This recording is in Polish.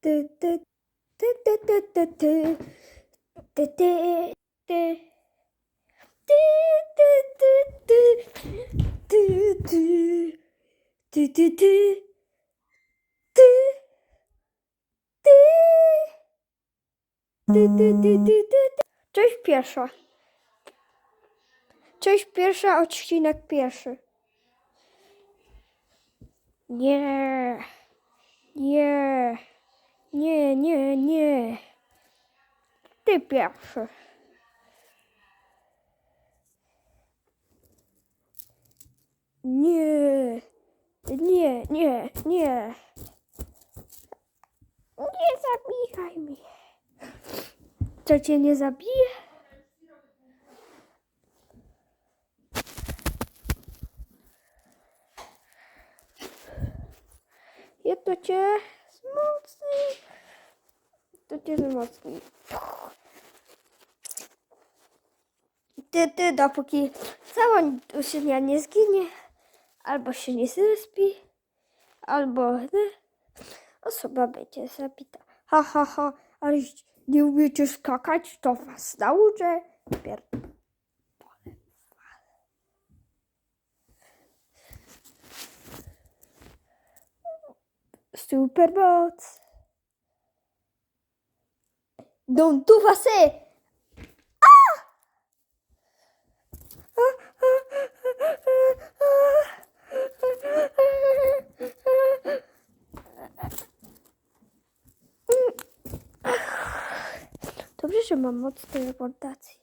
ty. Cześć pierwsza. Cześć pierwsza, odcinek pierwszy. Nie. Nie. Nie, nie. Ty pierwszy. Nie. Nie, nie, nie. Nie zabijaj mnie. Co cię nie zabije? Jedno cię wzmocni. To Ty, ty, dopóki cała duszenia nie zginie, albo się nie zrespi, albo nie, osoba będzie zabita. Ha, ha, ha, ale nie umiecie skakać, to was nauczę. Pier... Supermoc. Don't do você. Dobrze, że mam moc teleportacji.